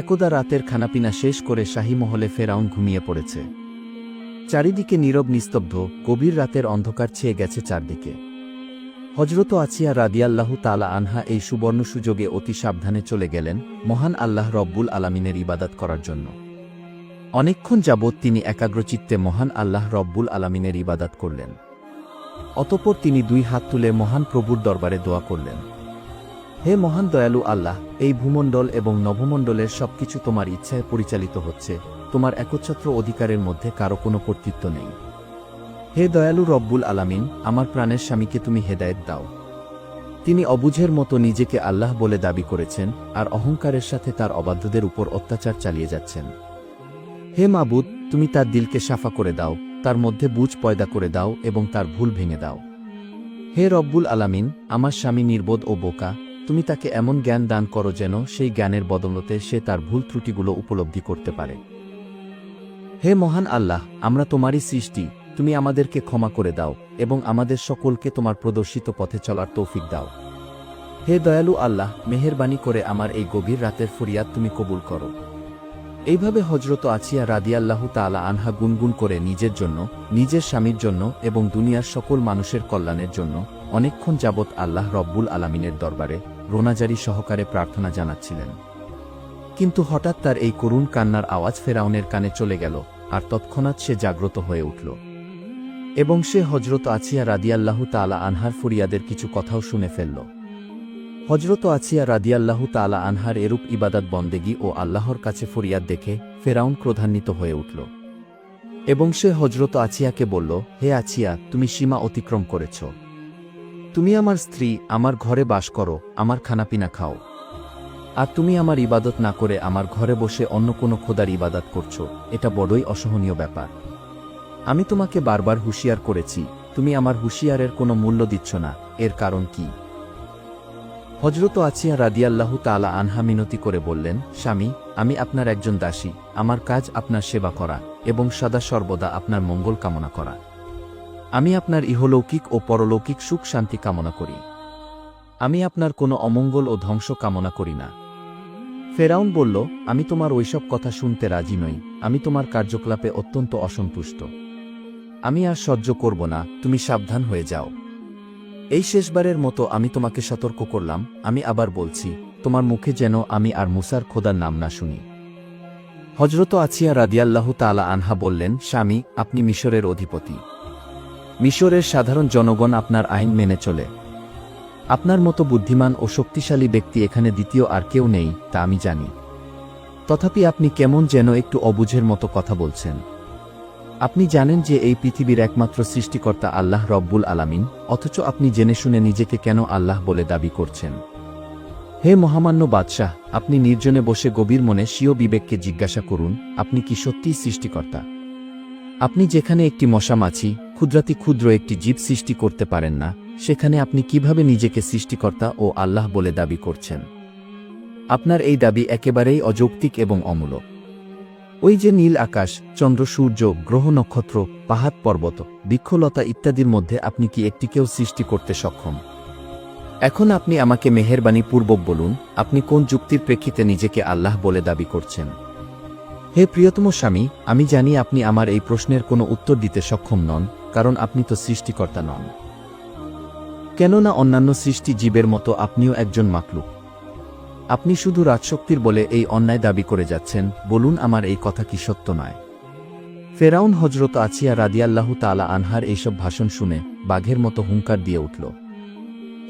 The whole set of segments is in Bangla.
একদা রাতের খানাপিনা শেষ করে শাহী মহলে ফেরাউন ঘুমিয়ে পড়েছে। চারিদিকে নীরব নিস্তব্ধ, গভীর রাতের অন্ধকার ছেয়ে গেছে চারদিকে। হজরত আছিয়া রাদিয়াল্লাহু তালা আনহা এই সুবর্ণ সুযোগে অতি সাবধানে চলে গেলেন মহান আল্লাহ রব্বুল আলামিনের ইবাদত করার জন্য। অনেকক্ষণ যাবৎ তিনি একাগ্রচিত্তে মহান আল্লাহ রব্বুল আলামিনের ইবাদত করলেন। অতপর তিনি দুই হাত তুলে মহান প্রভুর দরবারে দোয়া করলেন। হে মহান দয়ালু আল্লাহ, এই ভূমণ্ডল এবং নভমণ্ডলের সবকিছু তোমার ইচ্ছায় পরিচালিত হচ্ছে। তোমার একচ্ছত্র অধিকারের মধ্যে কারও কোনো কর্তৃত্ব নেই। হে দয়ালু রব্বুল আলামিন, আমার প্রাণের স্বামীকে তুমি হেদায়েত দাও। তিনি অবুঝের মতো নিজেকে আল্লাহ বলে দাবি করেছেন আর অহংকারের সাথে তার অবাধ্যদের উপর অত্যাচার চালিয়ে যাচ্ছেন। হে মাবুদ, তুমি তার দিলকে সাফা করে দাও, তার মধ্যে বুঝ পয়দা করে দাও এবং তার ভুল ভেঙে দাও। হে রব্বুল আলামিন, আমার স্বামী নির্বোধ ও বোকা তুমি তাকে এমন জ্ঞান দান করো যেন সেই জ্ঞানের বদলতে সে তার ভুল ত্রুটিগুলো উপলব্ধি করতে পারে। হে মহান আল্লাহ, আমরা তোমারই সৃষ্টি, তুমি আমাদেরকে ক্ষমা করে দাও এবং আমাদের সকলকে তোমার প্রদর্শিত পথে চলার তৌফিক দাও। হে দয়ালু আল্লাহ, মেহেরবানি করে আমার এই গভীর রাতের ফরিয়াদ তুমি কবুল করো। এইভাবে হজরত আছিয়া রাদিয়াল্লাহু তাআলা আনহা গুনগুন করে নিজের জন্য, নিজের স্বামীর জন্য এবং দুনিয়ার সকল মানুষের কল্যাণের জন্য অনেকক্ষণ যাবৎ আল্লাহ রব্বুল আলামিনের দরবারে রোনাজারি সহকারে প্রার্থনা জানাচ্ছিলেন। কিন্তু হঠাৎ তার এই করুণ কান্নার আওয়াজ ফেরাউনের কানে চলে গেল আর তৎক্ষণাৎ সে জাগ্রত হয়ে উঠল। এবং সে হজরত আছিয়া রাদিয়াল্লাহু তালা আনহার ফরিয়াদের কিছু কথাও শুনে ফেলল। হজরত আছিয়া রাদিয়াল্লাহু তালা আনহার এরূপ ইবাদত বন্দেগি ও আল্লাহর কাছে ফরিয়াদ দেখে ফেরাউন ক্রোধান্বিত হয়ে উঠল। এবং সে হজরত আছিয়াকে বলল, হে আছিয়া, তুমি সীমা অতিক্রম করেছ। তুমি আমার স্ত্রী, আমার ঘরে বাস করো, আমার খানাপিনা খাও। আর তুমি আমার ইবাদত না করে আমার ঘরে বসে অন্য কোনো খোদার ইবাদত করছ, এটা বড়ই অসহনীয় ব্যাপার। আমি তোমাকে বারবার হুঁশিয়ার করেছি, তুমি আমার হুঁশিয়ারের কোনো মূল্য দিচ্ছ না, এর কারণ কি? হজরত আছিয়া রাদিয়াল্লাহু তাআলা আনহা মিনতি করে বললেন, স্বামী, আমি আপনার একজন দাসী, আমার কাজ আপনার সেবা করা, এবং সদা সর্বদা আপনার মঙ্গল কামনা করা। আমি আপনার ইহলৌকিক ও পরলৌকিক সুখ শান্তি কামনা করি। আমি আপনার কোনো অমঙ্গল ও ধ্বংস কামনা করি না। ফেরাউন বলল, আমি তোমার ওইসব কথা শুনতে রাজি নই, আমি তোমার কার্যকলাপে অত্যন্ত অসন্তুষ্ট। আমি আর সহ্য করব না, তুমি সাবধান হয়ে যাও। এই শেষবারের মতো আমি তোমাকে সতর্ক করলাম, আমি আবার বলছি, তোমার মুখে যেন আমি আর মুসার খোদার নাম না শুনি। হজরত আছিয়া রাদিয়াল্লাহু তাআলা আনহা বললেন, স্বামী, আপনি মিশরের অধিপতি। মিশরের সাধারণ জনগণ আপনার আইন মেনে চলে। আপনার মতো বুদ্ধিমান ও শক্তিশালী ব্যক্তি এখানে দ্বিতীয় আর কেউ নেই, তা আমি জানি। তথাপি আপনি কেমন যেন একটু অবুঝের মতো কথা বলছেন। আপনি জানেন যে এই পৃথিবীর একমাত্র সৃষ্টিকর্তা আল্লাহ রব্বুল আলামিন, অথচ আপনি জেনে শুনে নিজেকে কেন আল্লাহ বলে দাবি করছেন? হে মহামান্য বাদশাহ, আপনি নির্জনে বসে গভীর মনে স্বীয় বিবেককে জিজ্ঞাসা করুন, আপনি কি সত্যিই সৃষ্টিকর্তা? আপনি যেখানে একটি মশা মাছি, ক্ষুদ্রাতি ক্ষুদ্র একটি জীব সৃষ্টি করতে পারেন না, সেখানে আপনি কীভাবে নিজেকে সৃষ্টিকর্তা ও আল্লাহ বলে দাবি করছেন? আপনার এই দাবি একেবারেই অযৌক্তিক এবং অমূলক। ওই যে নীল আকাশ, চন্দ্র সূর্য, গ্রহ নক্ষত্র, পাহাড় পর্বত, বৃক্ষলতা ইত্যাদির মধ্যে আপনি কি একটিকেও সৃষ্টি করতে সক্ষম? এখন আপনি আমাকে মেহেরবানি পূর্বক বলুন, আপনি কোন যুক্তির প্রেক্ষিতে নিজেকে আল্লাহ বলে দাবি করছেন? হে প্রিয়তম স্বামী, আমি জানি আপনি আমার এই প্রশ্নের কোনো উত্তর দিতে সক্ষম নন, কারণ আপনি তো সৃষ্টিকর্তা নন। কেননা অন্যান্য সৃষ্টি জীবের মতো আপনিও একজন মাকলুক। আপনি শুধু রাজশক্তির বলে এই অন্যায় দাবি করে যাচ্ছেন, বলুন আমার এই কথা কি সত্য নয়। ফেরাউন হজরত আছিয়া রাদিয়াল্লাহু তালা আনহার এইসব ভাষণ শুনে বাঘের মতো হুঙ্কার দিয়ে উঠল।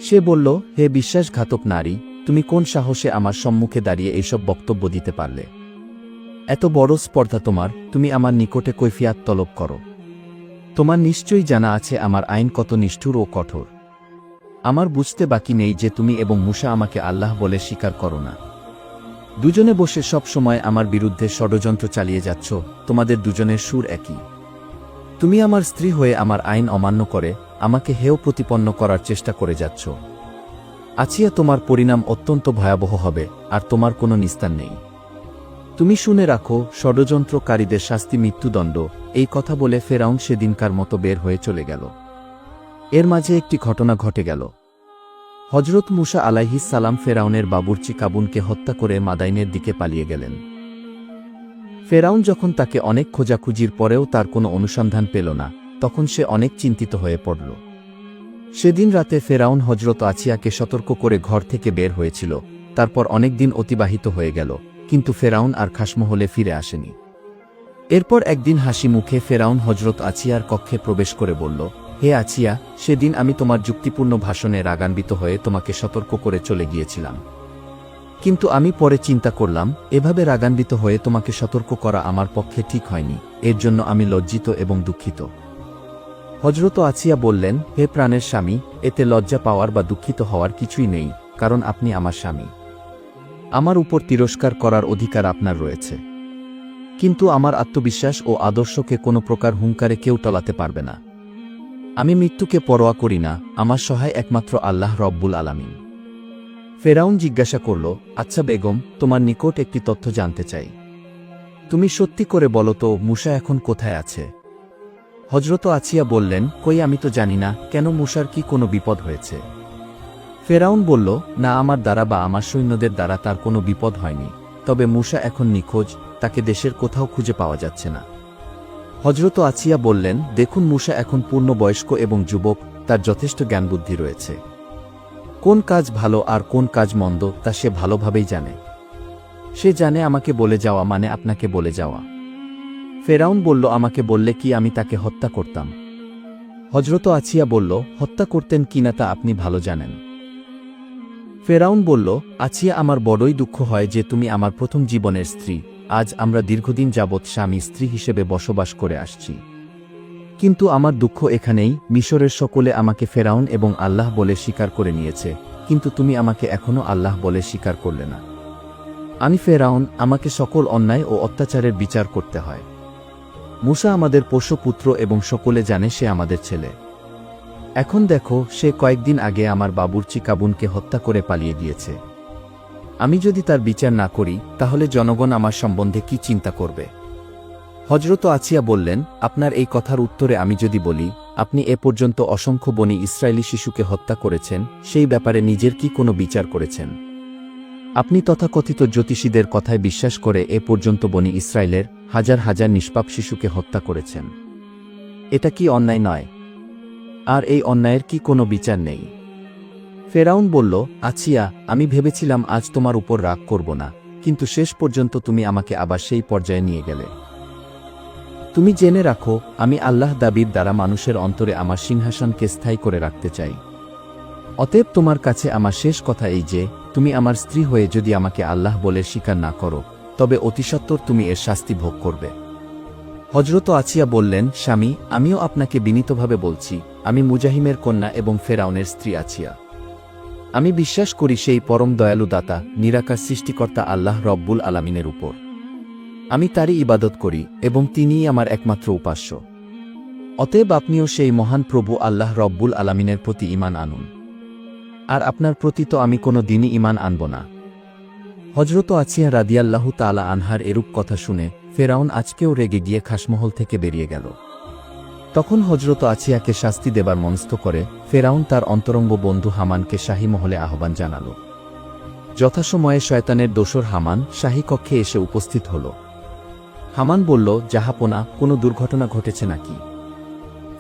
সে বলল, হে বিশ্বাসঘাতক নারী, তুমি কোন সাহসে আমার সম্মুখে দাঁড়িয়ে এইসব বক্তব্য দিতে পারলে? এত বড় স্পর্ধা তোমার, তুমি আমার নিকটে কৈফিয়াত তলব করো। তোমার নিশ্চয়ই জানা আছে আমার আইন কত নিষ্ঠুর ও কঠোর। আমার বুঝতে বাকি নেই যে তুমি এবং মুসা আমাকে আল্লাহ বলে স্বীকার করো না। দুজনে বসে সব সময় আমার বিরুদ্ধে ষড়যন্ত্র চালিয়ে যাচ্ছ, তোমাদের দুজনের সুর একই। তুমি আমার স্ত্রী হয়ে আমার আইন অমান্য করে, আমাকে হেয় প্রতিপন্ন করার চেষ্টা করে যাচ্ছ। আছিয়া তোমার পরিণাম অত্যন্ত ভয়াবহ হবে, আর তোমার কোনো নিস্তার নেই। তুমি শুনে রাখো, ষড়যন্ত্রকারীদের শাস্তি মৃত্যুদণ্ড, এই কথা বলে ফেরাউন সেদিনকার মতো বের হয়ে চলে গেল। এর মাঝে একটি ঘটনা ঘটে গেল। হজরত মুসা আলাইহিস সালাম ফেরাউনের বাবুর্চি কাবুনকে হত্যা করে মাদাইনের দিকে পালিয়ে গেলেন। ফেরাউন যখন তাকে অনেক খোঁজাখুঁজির পরেও তার কোনো অনুসন্ধান পেল না, তখন সে অনেক চিন্তিত হয়ে পড়ল। সেদিন রাতে ফেরাউন হজরত আছিয়াকে সতর্ক করে ঘর থেকে বের হয়েছিল, তারপর অনেক দিন অতিবাহিত হয়ে গেল। কিন্তু ফেরাউন আর খাসমহলে ফিরে আসেনি। এরপর একদিন হাসি মুখে ফেরাউন হজরত আছিয়ার কক্ষে প্রবেশ করে বলল, হে আছিয়া সেদিন আমি তোমার যুক্তিপূর্ণ ভাষণে রাগান্বিত হয়ে তোমাকে সতর্ক করে চলে গিয়েছিলাম। কিন্তু আমি পরে চিন্তা করলাম, এভাবে রাগান্বিত হয়ে তোমাকে সতর্ক করা আমার পক্ষে ঠিক হয়নি, এর জন্য আমি লজ্জিত এবং দুঃখিত। হজরত আছিয়া বললেন, হে প্রাণের স্বামী, এতে লজ্জা পাওয়ার বা দুঃখিত হওয়ার কিছুই নেই, কারণ আপনি আমার স্বামী। আমার উপর তিরস্কার করার অধিকার আপনার রয়েছে। কিন্তু আমার আত্মবিশ্বাস ও আদর্শকে কোনো প্রকার হুঙ্কারে কেউ টলাতে পারবে না। আমি মৃত্যুকে পরোয়া করি না, আমার সহায় একমাত্র আল্লাহ রব্বুল আলামিন। ফেরাউন জিজ্ঞাসা করল আচ্ছা বেগম, তোমার নিকট একটি তথ্য জানতে চাই। তুমি সত্যি করে বলো তো, মুসা এখন কোথায় আছে? হজরত আছিয়া বললেন, কই আমি তো জানি না, কেন মুসার কি কোনো বিপদ হয়েছে? ফেরাউন বলল, না আমার দ্বারা বা আমার সৈন্যদের দ্বারা তার কোনো বিপদ হয়নি। তবে মুসা এখন নিখোঁজ, তাকে দেশের কোথাও খুঁজে পাওয়া যাচ্ছে না। হজরত আছিয়া বললেন, দেখুন মুসা এখন পূর্ণ বয়স্ক এবং যুবক, তার যথেষ্ট জ্ঞানবুদ্ধি রয়েছে। কোন কাজ ভালো আর কোন কাজ মন্দ, তা সে ভালোভাবেই জানে। সে জানে আমাকে বলে যাওয়া মানে আপনাকে বলে যাওয়া। ফেরাউন বলল, আমাকে বললে কি আমি তাকে হত্যা করতাম? হজরত আছিয়া বলল, হত্যা করতেন কিনা তা আপনি ভালো জানেন। ফেরাউন বলল, আছিয়া আমার বড়ই দুঃখ হয় যে তুমি আমার প্রথম জীবনের স্ত্রী। আজ আমরা দীর্ঘদিন যাবৎ স্বামী স্ত্রী হিসেবে বসবাস করে আসছি। কিন্তু আমার দুঃখ এখানেই, মিশরের সকলে আমাকে ফেরাউন এবং আল্লাহ বলে স্বীকার করে নিয়েছে, কিন্তু তুমি আমাকে এখনও আল্লাহ বলে স্বীকার করলে না। আমি ফেরাউন, আমাকে সকল অন্যায় ও অত্যাচারের বিচার করতে হয়। মুসা আমাদের পোষ্যপুত্র এবং সকলে জানে সে আমাদের ছেলে। এখন দেখো, সে কয়েকদিন আগে আমার বাবুর্চি কাবুনকে হত্যা করে পালিয়ে গিয়েছে। আমি যদি তার বিচার না করি, তাহলে জনগণ আমার সম্বন্ধে কি চিন্তা করবে? হজরত আছিয়া বললেন, আপনার এই কথার উত্তরে আমি যদি বলি, আপনি এ পর্যন্ত অসংখ্য বনি ইসরায়েলি শিশুকে হত্যা করেছেন, সেই ব্যাপারে নিজের কি কোনো বিচার করেছেন? আপনি তথাকথিত জ্যোতিষীদের কথায় বিশ্বাস করে এ পর্যন্ত বনি ইসরায়েলের হাজার হাজার নিষ্পাপ শিশুকে হত্যা করেছেন। এটা কি অন্যায় নয়? আর এই অন্যায়ের কি কোনো বিচার নেই? ফেরাউন বলল, আছিয়া, আমি ভেবেছিলাম আজ তোমার উপর রাগ করব না, কিন্তু শেষ পর্যন্ত তুমি আমাকে আবার সেই পর্যায়ে নিয়ে গেলে। তুমি জেনে রাখো, আমি আল্লাহ দাবির দ্বারা মানুষের অন্তরে আমার সিংহাসনকে স্থায়ী করে রাখতে চাই। অতএব তোমার কাছে আমার শেষ কথা এই যে, তুমি আমার স্ত্রী হয়ে যদি আমাকে আল্লাহ বলে স্বীকার না করো, তবে অতিসত্বর তুমি এর শাস্তি ভোগ করবে। হজরত আছিয়া বললেন, স্বামী, আমিও আপনাকে বিনীতভাবে বলছি, আমি মুজাহিমের কন্যা এবং ফেরাউনের স্ত্রী আছিয়া। আমি বিশ্বাস করি সেই পরম দয়ালু দাতা, নিরাকার সৃষ্টিকর্তা আল্লাহ রব্বুল আলামিনের উপর। আমি তারই ইবাদত করি এবং তিনিই আমার একমাত্র উপাস্য। অতএব আপনিও সেই মহান প্রভু আল্লাহ রব্বুল আলামিনের প্রতি ইমান আনুন। আর আপনার প্রতি তো আমি কোনো দিনই ইমান আনব না। হজরত আছিয়া রাদিয়াল্লাহু তালা আনহার এরূপ কথা শুনে ফেরাউন আজকেও রেগে গিয়ে খাসমহল থেকে বেরিয়ে গেল। তখন হজরত আছিয়াকে শাস্তি দেবার মনস্থ করে ফেরাউন তার অন্তরঙ্গ বন্ধু হামানকে শাহী মহলে আহ্বান জানাল। যথাসময়ে শয়তানের দোসর হামান শাহী কক্ষে এসে উপস্থিত হল। হামান বলল জাহাপনা কোনো দুর্ঘটনা ঘটেছে নাকি?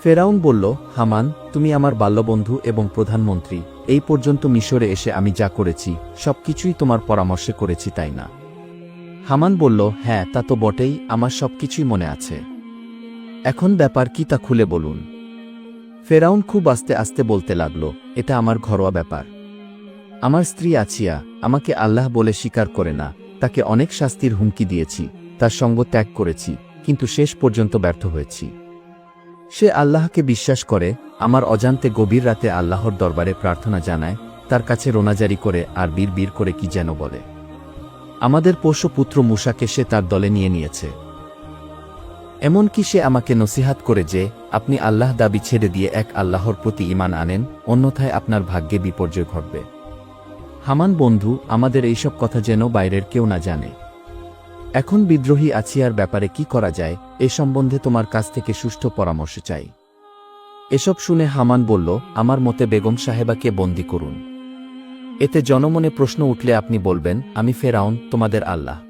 ফেরাউন বলল, হামান, তুমি আমার বাল্যবন্ধু এবং প্রধানমন্ত্রী, এই পর্যন্ত মিশরে এসে আমি যা করেছি, সবকিছুই তোমার পরামর্শে করেছি তাই না? হামান বলল হ্যাঁ তা তো বটেই, আমার সবকিছুই মনে আছে। এখন ব্যাপার কি তা খুলে বলুন। ফেরাউন খুব আস্তে আস্তে বলতে লাগল, এটা আমার ঘরোয়া ব্যাপার। আমার স্ত্রী আছিয়া, আমাকে আল্লাহ বলে স্বীকার করে না, তাকে অনেক শাস্তির হুমকি দিয়েছি, তার সঙ্গ ত্যাগ করেছি, কিন্তু শেষ পর্যন্ত ব্যর্থ হয়েছি। সে আল্লাহকে বিশ্বাস করে, আমার অজান্তে গভীর রাতে আল্লাহর দরবারে প্রার্থনা জানায়, তার কাছে রোনাজারি করে আর বীর বীর করে কি যেন বলে। আমাদের পোষ্যপুত্র মুসাকে সে তার দলে নিয়ে নিয়েছে। এমনকি সে আমাকে নসিহাত করে যে, আপনি আল্লাহ দাবি ছেড়ে দিয়ে এক আল্লাহর প্রতি ইমান আনেন, অন্যথায় আপনার ভাগ্যে বিপর্যয় ঘটবে। হামান বন্ধু, আমাদের এইসব কথা যেন বাইরের কেউ না জানে। এখন বিদ্রোহী আছিয়ার ব্যাপারে কি করা যায়, এ সম্বন্ধে তোমার কাছ থেকে সুষ্ঠু পরামর্শ চাই। এসব শুনে হামান বলল, আমার মতে বেগম সাহেবাকে বন্দি করুন। এতে জনমনে প্রশ্ন উঠলে আপনি বলবেন, আমি ফেরাউন, তোমাদের আল্লাহ।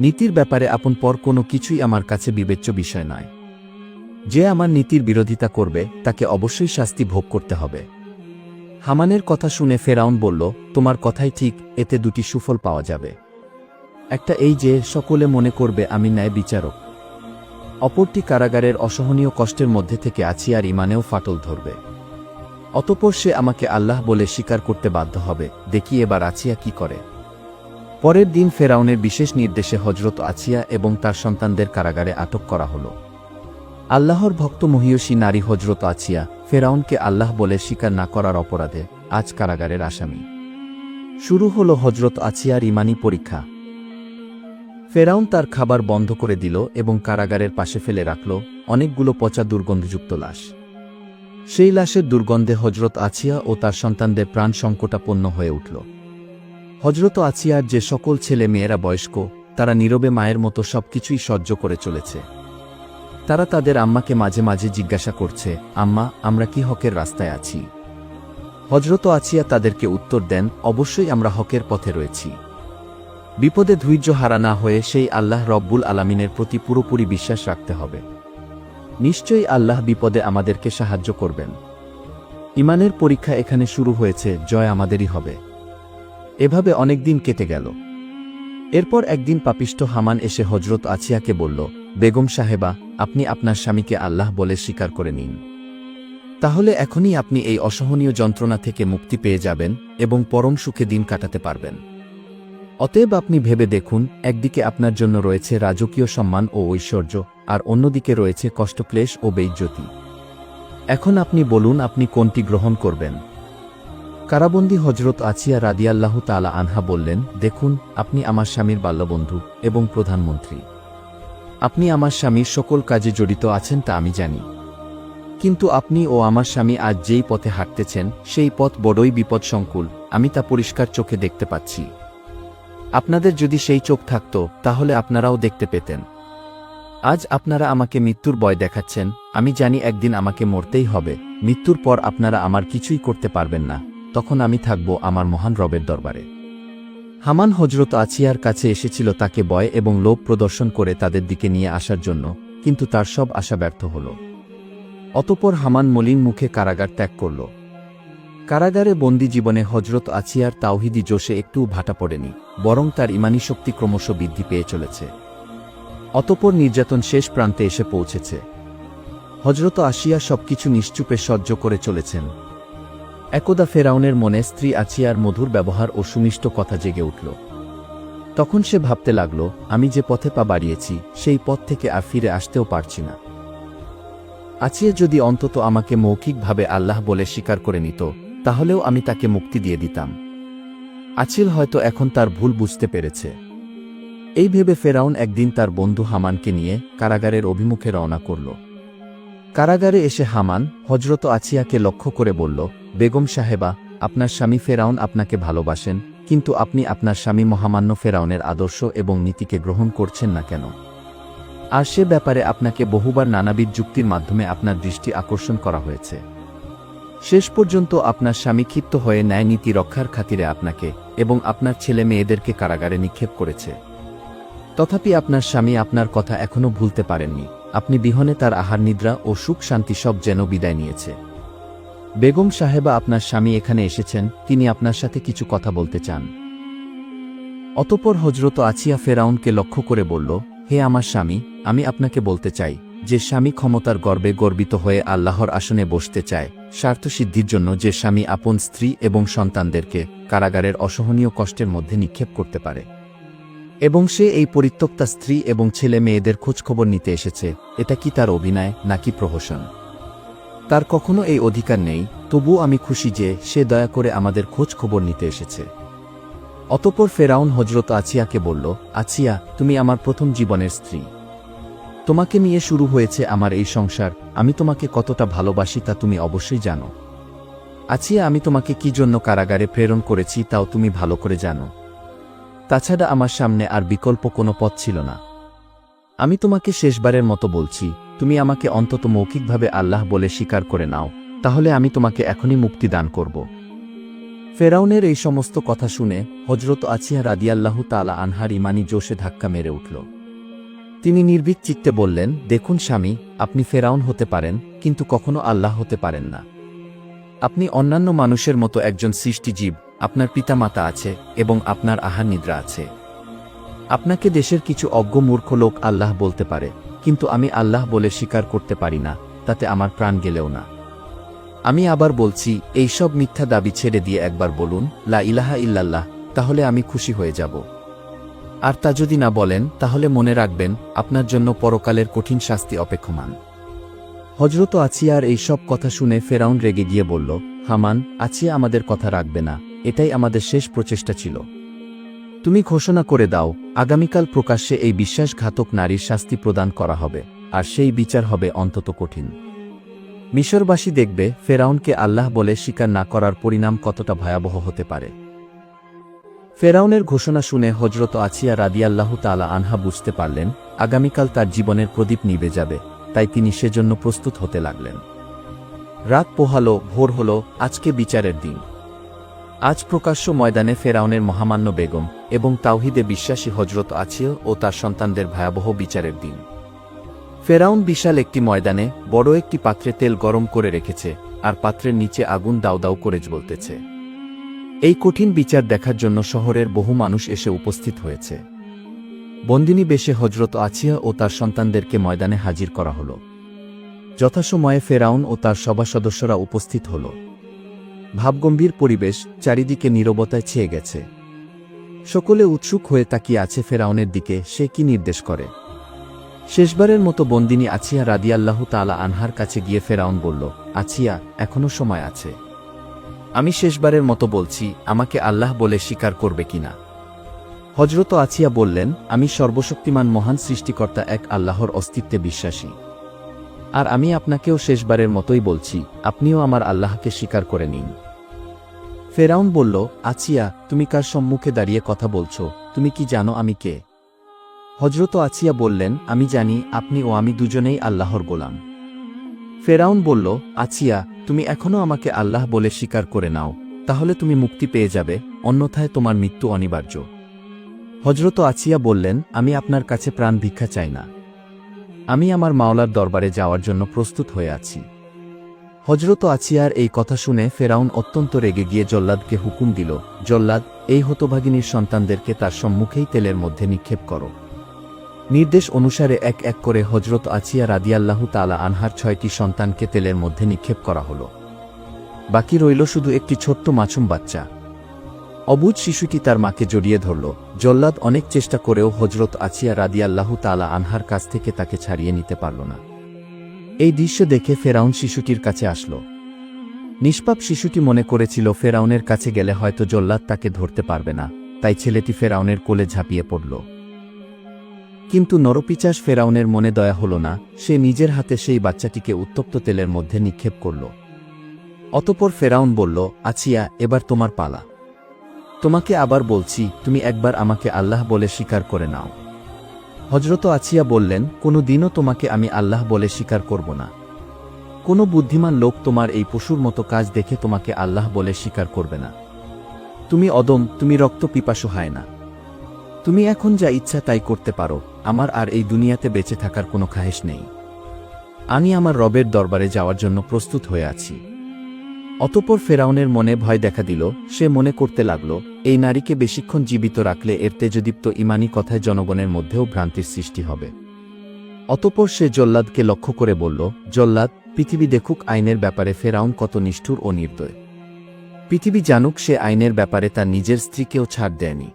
নীতির ব্যাপারে আপন পর কোনো কিছুই আমার কাছে বিবেচ্য বিষয় নয়। যে আমার নীতির বিরোধিতা করবে, তাকে অবশ্যই শাস্তি ভোগ করতে হবে। হামানের কথা শুনে ফেরাউন বলল, তোমার কথাই ঠিক, এতে দুটি সুফল পাওয়া যাবে। একটা এই যে, সকলে মনে করবে, আমি ন্যায় বিচারক। অপরটি কারাগারের অসহনীয় কষ্টের মধ্যে থেকে আছি আর ইমানেও ফাটল ধরবে। অতপর সে আমাকে আল্লাহ বলে স্বীকার করতে বাধ্য হবে। দেখি এবার আছিয়া কি করে। পরের দিন ফেরাউনের বিশেষ নির্দেশে হজরত আছিয়া এবং তার সন্তানদের কারাগারে আটক করা হল। আল্লাহর ভক্ত মহিয়সী নারী হজরত আছিয়া ফেরাউনকে আল্লাহ বলে স্বীকার না করার অপরাধে আজ কারাগারের আসামি। শুরু হল হজরত আছিয়ার ইমানি পরীক্ষা। ফেরাউন তার খাবার বন্ধ করে দিল এবং কারাগারের পাশে ফেলে রাখল অনেকগুলো পচা দুর্গন্ধযুক্ত লাশ। সেই লাশের দুর্গন্ধে হজরত আছিয়া ও তার সন্তানদের প্রাণ সংকটাপন্ন হয়ে উঠল। হজরত আছিয়ার যে সকল ছেলে মেয়েরা বয়স্ক, তারা নীরবে মায়ের মতো সবকিছুই সহ্য করে চলেছে। তারা তাদের আম্মাকে মাঝে মাঝে জিজ্ঞাসা করছে, আম্মা, আমরা কি হকের রাস্তায় আছি? হজরত আছিয়া তাদেরকে উত্তর দেন, অবশ্যই আমরা হকের পথে রয়েছি। বিপদে ধৈর্য হারা না হয়ে সেই আল্লাহ রব্বুল আলামিনের প্রতি পুরোপুরি বিশ্বাস রাখতে হবে। নিশ্চয়ই আল্লাহ বিপদে আমাদেরকে সাহায্য করবেন। ইমানের পরীক্ষা এখানে শুরু হয়েছে, জয় আমাদেরই হবে। এভাবে অনেক দিন কেটে গেল। এরপর একদিন পাপিষ্ঠ হামান এসে হজরত আছিয়াকে বলল, বেগম সাহেবা, আপনি আপনার স্বামীকে আল্লাহ বলে স্বীকার করে নিন। তাহলে এখনই আপনি এই অসহনীয় যন্ত্রণা থেকে মুক্তি পেয়ে যাবেন এবং পরম সুখে দিন কাটাতে পারবেন। অতএব আপনি ভেবে দেখুন, একদিকে আপনার জন্য রয়েছে রাজকীয় সম্মান ও ঐশ্বর্য আর অন্যদিকে রয়েছে কষ্টক্লেশ ও বেইজ্জতি। এখন আপনি বলুন, আপনি কোনটি গ্রহণ করবেন? কারাবন্দী হজরত আছিয়া রাদিয়াল্লাহ তালা আনহা বললেন, দেখুন, আপনি আমার স্বামীর বাল্যবন্ধু এবং প্রধানমন্ত্রী। আপনি আমার স্বামীর সকল কাজে জড়িত আছেন তা আমি জানি। কিন্তু আপনি ও আমার স্বামী আজ যেই পথে হাঁটতেছেন, সেই পথ বড়ই বিপদসংকুল, আমি তা পরিষ্কার চোখে দেখতে পাচ্ছি। আপনাদের যদি সেই চোখ থাকত, তাহলে আপনারাও দেখতে পেতেন। আজ আপনারা আমাকে মৃত্যুর বয় দেখাচ্ছেন, আমি জানি একদিন আমাকে মরতেই হবে, মৃত্যুর পর আপনারা আমার কিছুই করতে পারবেন না, তখন আমি থাকব আমার মহান রবের দরবারে। হামান হজরত আছিয়ার কাছে এসেছিল তাকে বয় এবং লোভ প্রদর্শন করে তাদের দিকে নিয়ে আসার জন্য, কিন্তু তার সব আশা ব্যর্থ হল। অতপর হামান মলিন মুখে কারাগার ত্যাগ করল। কারাগারে বন্দি জীবনে হজরত আছিয়ার তাওহিদি জোশে একটুও ভাটা পড়েনি, বরং তার ইমানি শক্তি ক্রমশ বৃদ্ধি পেয়ে চলেছে। অতপর নির্যাতন শেষ প্রান্তে এসে পৌঁছেছে। হজরত আসিয়া সবকিছু নিশ্চুপে সহ্য করে চলেছেন। একদা ফেরাউনের মনে স্ত্রী আছিয়ার মধুর ব্যবহার ও সুমিষ্ট কথা জেগে উঠল। তখন সে ভাবতে লাগল, আমি যে পথে পা বাড়িয়েছি, সেই পথ থেকে আর ফিরে আসতেও পারছি না। আছিয়া যদি অন্তত আমাকে মৌখিকভাবে আল্লাহ বলে স্বীকার করে নিত, তাহলেও আমি তাকে মুক্তি দিয়ে দিতাম। আছিল হয়তো এখন তার ভুল বুঝতে পেরেছে। এই ভেবে ফেরাউন একদিন তার বন্ধু হামানকে নিয়ে কারাগারের অভিমুখে রওনা করল। কারাগারে এসে হামান হজরত আছিয়াকে লক্ষ্য করে বলল, বেগম সাহেবা, আপনার স্বামী ফেরাউন আপনাকে ভালোবাসেন, কিন্তু আপনি আপনার স্বামী মহামান্য ফেরাউনের আদর্শ এবং নীতিকে গ্রহণ করছেন না কেন? আর সে ব্যাপারে আপনাকে বহুবার নানাবিধ যুক্তির মাধ্যমে আপনার দৃষ্টি আকর্ষণ করা হয়েছে। শেষ পর্যন্ত আপনার স্বামী ক্ষিপ্ত হয়ে ন্যায় নীতি রক্ষার খাতিরে আপনাকে এবং আপনার ছেলে মেয়েদেরকে কারাগারে নিক্ষেপ করেছে। তথাপি আপনার স্বামী আপনার কথা এখনও ভুলতে পারেননি। আপনি বিহনে তার আহার নিদ্রা ও সুখ শান্তি সব যেন বিদায় নিয়েছে। বেগম সাহেবা আপনার স্বামী এখানে এসেছেন, তিনি আপনার সাথে কিছু কথা বলতে চান। অতপর হজরত আছিয়া ফেরাউনকে লক্ষ্য করে বলল, হে আমার স্বামী, আমি আপনাকে বলতে চাই, যে স্বামী ক্ষমতার গর্বে গর্বিত হয়ে আল্লাহর আসনে বসতে চায়, স্বার্থসিদ্ধির জন্য যে স্বামী আপন স্ত্রী এবং সন্তানদেরকে কারাগারের অসহনীয় কষ্টের মধ্যে নিক্ষেপ করতে পারে। এবং সে এই পরিত্যক্তা স্ত্রী এবং ছেলে মেয়েদের খোঁজখবর নিতে এসেছে, এটা কি তার অভিনয় নাকি প্রহসন? তার কখনো এই অধিকার নেই, তবুও আমি খুশি যে সে দয়া করে আমাদের খোঁজ খবর নিতে এসেছে। অতপর ফেরাউন হজরত আছিয়াকে বলল, আছিয়া, তুমি আমার প্রথম জীবনের স্ত্রী। তোমাকে নিয়ে শুরু হয়েছে আমার এই সংসার, আমি তোমাকে কতটা ভালোবাসি তা তুমি অবশ্যই জানো। আছিয়া, আমি তোমাকে কি জন্য কারাগারে প্রেরণ করেছি তাও তুমি ভালো করে জানো। তাছাড়া আমার সামনে আর বিকল্প কোনো পথ ছিল না। আমি তোমাকে শেষবারের মতো বলছি, তুমি আমাকে অন্তত মৌখিকভাবে আল্লাহ বলে স্বীকার করে নাও, তাহলে আমি তোমাকে এখনই মুক্তি দান করব। ফেরাউনের এই সমস্ত কথা শুনে হজরত আছিয়া রাদিয়াল্লাহু তালা আনহার ইমানি জোশে ধাক্কা মেরে উঠল। তিনি নির্ভীক চিত্তে বললেন, দেখুন স্বামী, আপনি ফেরাউন হতে পারেন, কিন্তু কখনো আল্লাহ হতে পারেন না। আপনি অন্যান্য মানুষের মতো একজন সৃষ্টিজীব আপনার পিতামাতা আছে এবং আপনার আহার নিদ্রা আছে। আপনাকে দেশের কিছু অজ্ঞ মূর্খ লোক আল্লাহ বলতে পারে, কিন্তু আমি আল্লাহ বলে স্বীকার করতে পারি না, তাতে আমার প্রাণ গেলেও না। আমি আবার বলছি এইসব মিথ্যা দাবি ছেড়ে দিয়ে একবার বলুন, লা ইলাহা ইল্লাল্লাহ, তাহলে আমি খুশি হয়ে যাব। আর তা যদি না বলেন, তাহলে মনে রাখবেন, আপনার জন্য পরকালের কঠিন শাস্তি অপেক্ষমান। হজরত আছিয়ার এই সব কথা শুনে ফেরাউন রেগে গিয়ে বলল, হামান, আছিয়া আমাদের কথা রাখবে না। এটাই আমাদের শেষ প্রচেষ্টা ছিল। তুমি ঘোষণা করে দাও, আগামীকাল প্রকাশ্যে এই বিশ্বাসঘাতক নারীর শাস্তি প্রদান করা হবে, আর সেই বিচার হবে অন্তত কঠিন। মিশরবাসী দেখবে, ফেরাউনকে আল্লাহ বলে স্বীকার না করার পরিণাম কতটা ভয়াবহ হতে পারে। ফেরাউনের ঘোষণা শুনে হজরত আছিয়া রাদিয়াল্লাহু তালা আনহা বুঝতে পারলেন, আগামীকাল তার জীবনের প্রদীপ নিবে যাবে, তাই তিনি সেজন্য প্রস্তুত হতে লাগলেন। রাত পোহালো, ভোর হল, আজকে বিচারের দিন। আজ প্রকাশ্য ময়দানে ফেরাউনের মহামান্য বেগম এবং তাওহিদে বিশ্বাসী হজরত আছিয় ও তার সন্তানদের ভয়াবহ বিচারের দিন। ফেরাউন বিশাল একটি ময়দানে বড় একটি পাত্রে তেল গরম করে রেখেছে আর পাত্রের নিচে আগুন দাউ দাউ করে জ্বলতেছে। এই কঠিন বিচার দেখার জন্য শহরের বহু মানুষ এসে উপস্থিত হয়েছে। বন্দিনী বেশে হজরত আছিয়া ও তার সন্তানদেরকে ময়দানে হাজির করা হল। যথাসময়ে ফেরাউন ও তার সভা সদস্যরা উপস্থিত হল। ভাবগম্ভীর পরিবেশ চারিদিকে নীরবতায় ছেয়ে গেছে। সকলে উৎসুক হয়ে তাকিয়ে আছে ফেরাউনের দিকে, সে কি নির্দেশ করে? শেষবারের মতো বন্দিনী আছিয়া রাদিয়াল্লাহু তালা আনহার কাছে গিয়ে ফেরাউন বলল, আছিয়া, এখনও সময় আছে। আমি শেষবারের মতো বলছি, আমাকে আল্লাহ বলে স্বীকার করবে কিনা? হজরত আছিয়া বললেন, আমি সর্বশক্তিমান মহান সৃষ্টিকর্তা এক আল্লাহর অস্তিত্বে বিশ্বাসী। আর আমি আপনাকেও শেষবারের মতোই বলছি, আপনিও আমার আল্লাহকে স্বীকার করে নিন। ফেরাউন বলল, আছিয়া, তুমি কার সম্মুখে দাঁড়িয়ে কথা বলছো? তুমি কি জানো আমি কে? হজরত আছিয়া বললেন, আমি জানি, আপনি ও আমি দুজনেই আল্লাহর গোলাম। ফেরাউন বলল, আছিয়া, তুমি এখনও আমাকে আল্লাহ বলে স্বীকার করে নাও, তাহলে তুমি মুক্তি পেয়ে যাবে, অন্যথায় তোমার মৃত্যু অনিবার্য। হজরত আছিয়া বললেন, আমি আপনার কাছে প্রাণ ভিক্ষা চাই না। আমি আমার মাওলার দরবারে যাওয়ার জন্য প্রস্তুত হয়ে আছি। হজরত আছিয়ার এই কথা শুনে ফেরাউন অত্যন্ত রেগে গিয়ে জল্লাদকে হুকুম দিল, জল্লাদ, এই হতভাগিনীর সন্তানদেরকে তার সম্মুখেই তেলের মধ্যে নিক্ষেপ করো। নির্দেশ অনুসারে এক এক করে হজরত আছিয়া রাদিয়াল্লাহু তালা আনহার ছয়টি সন্তানকে তেলের মধ্যে নিক্ষেপ করা হল। বাকি রইল শুধু একটি ছোট্ট মাছুম বাচ্চা। অবুজ শিশুটি তার মাকে জড়িয়ে ধরল। জল্লাদ অনেক চেষ্টা করেও হজরত আছিয়া রাদিয়াল্লাহু তালা আনহার কাছ থেকে তাকে ছাড়িয়ে নিতে পারল না। এই দৃশ্য দেখে ফেরাউন শিশুটির কাছে আসল। নিষ্পাপ শিশুটি মনে করেছিল ফেরাউনের কাছে গেলে হয়তো জল্লাদ তাকে ধরতে পারবে না, তাই ছেলেটি ফেরাউনের কোলে ঝাঁপিয়ে পড়ল। কিন্তু নরপিচাস ফেরাউনের মনে দয়া হল না, সে নিজের হাতে সেই বাচ্চাটিকে উত্তপ্ত তেলের মধ্যে নিক্ষেপ করল। অতপর ফেরাউন বলল, আছিয়া, এবার তোমার পালা। তোমাকে আবার বলছি, তুমি একবার আমাকে আল্লাহ বলে স্বীকার করে নাও। হজরত আছিয়া বললেন, কোনো দিনও তোমাকে আমি আল্লাহ বলে স্বীকার করব না। কোনো বুদ্ধিমান লোক তোমার এই পশুর মতো কাজ দেখে তোমাকে আল্লাহ বলে স্বীকার করবে না। তুমি অদম, তুমি রক্ত পিপাসু হয় না। তুমি এখন যা ইচ্ছা তাই করতে পারো, আমার আর এই দুনিয়াতে বেঁচে থাকার কোনো খাহেশ নেই। আমি আমার রবের দরবারে যাওয়ার জন্য প্রস্তুত হয়ে আছি। অতপর ফেরাউনের মনে ভয় দেখা দিল, সে মনে করতে লাগল, এই নারীকে বেশিক্ষণ জীবিত রাখলে এর তেজদীপ্ত ইমানি কথায় জনগণের মধ্যেও ভ্রান্তির সৃষ্টি হবে। অতপর সে জল্লাদকে লক্ষ্য করে বলল, জল্লাদ, পৃথিবী দেখুক আইনের ব্যাপারে ফেরাউন কত নিষ্ঠুর ও নির্দয়। পৃথিবী জানুক সে আইনের ব্যাপারে তার নিজের স্ত্রীকেও ছাড় দেয়নি।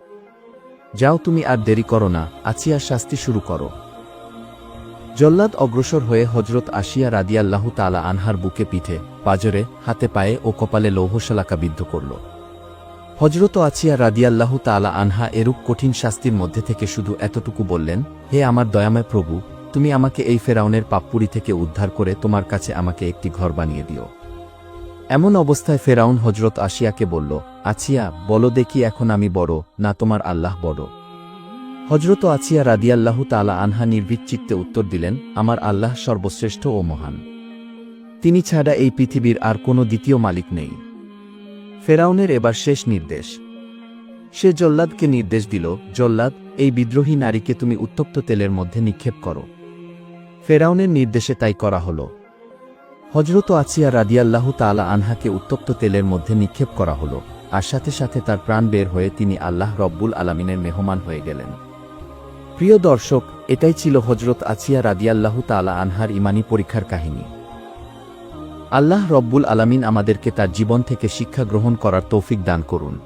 যাও তুমি আর দেরি করো না আছিয়া শাস্তি শুরু করো। জল্লাদ অগ্রসর হয়ে হজরত আসিয়া রাদিয়াল্লাহু তালা আনহার বুকে পিঠে, পাজরে, হাতে পায়ে ও কপালে লৌহশালাকা বিদ্ধ করল। হজরত আছিয়া রাদিয়াল্লাহু তালা আনহা এরূপ কঠিন শাস্তির মধ্যে থেকে শুধু এতটুকু বললেন, হে আমার দয়াময় প্রভু, তুমি আমাকে এই ফেরাউনের পাপ্পুরি থেকে উদ্ধার করে তোমার কাছে আমাকে একটি ঘর বানিয়ে দিও। এমন অবস্থায় ফেরাউন হজরত আসিয়াকে বলল আছিয়া বলো দেখি এখন আমি বড়, না তোমার আল্লাহ বড়। হজরত আছিয়া রাদিয়াল্লাহু তালা আনহা নির্ভীক চিত্তে উত্তর দিলেন, আমার আল্লাহ সর্বশ্রেষ্ঠ ও মহান। তিনি ছাড়া এই পৃথিবীর আর কোনো দ্বিতীয় মালিক নেই। ফেরাউনের এবার শেষ নির্দেশ। সে জল্লাদকে নির্দেশ দিল, জল্লাদ, এই বিদ্রোহী নারীকে তুমি উত্তপ্ত তেলের মধ্যে নিক্ষেপ করো। ফেরাউনের নির্দেশে তাই করা হল। হজরত আছিয়া রাদিয়াল্লাহু তালা আনহাকে উত্তপ্ত তেলের মধ্যে নিক্ষেপ করা হল, আর সাথে সাথে তার প্রাণ বের হয়ে তিনি আল্লাহ রব্বুল আলামিনের মেহমান হয়ে গেলেন। প্রিয় দর্শক, এটাই ছিল হজরত আছিয়া রাদিয়াল্লাহ তালা আনহার ইমানি পরীক্ষার কাহিনী। আল্লাহ রব্বুল আলামিন আমাদেরকে তার জীবন থেকে শিক্ষা গ্রহণ করার তৌফিক দান করুন।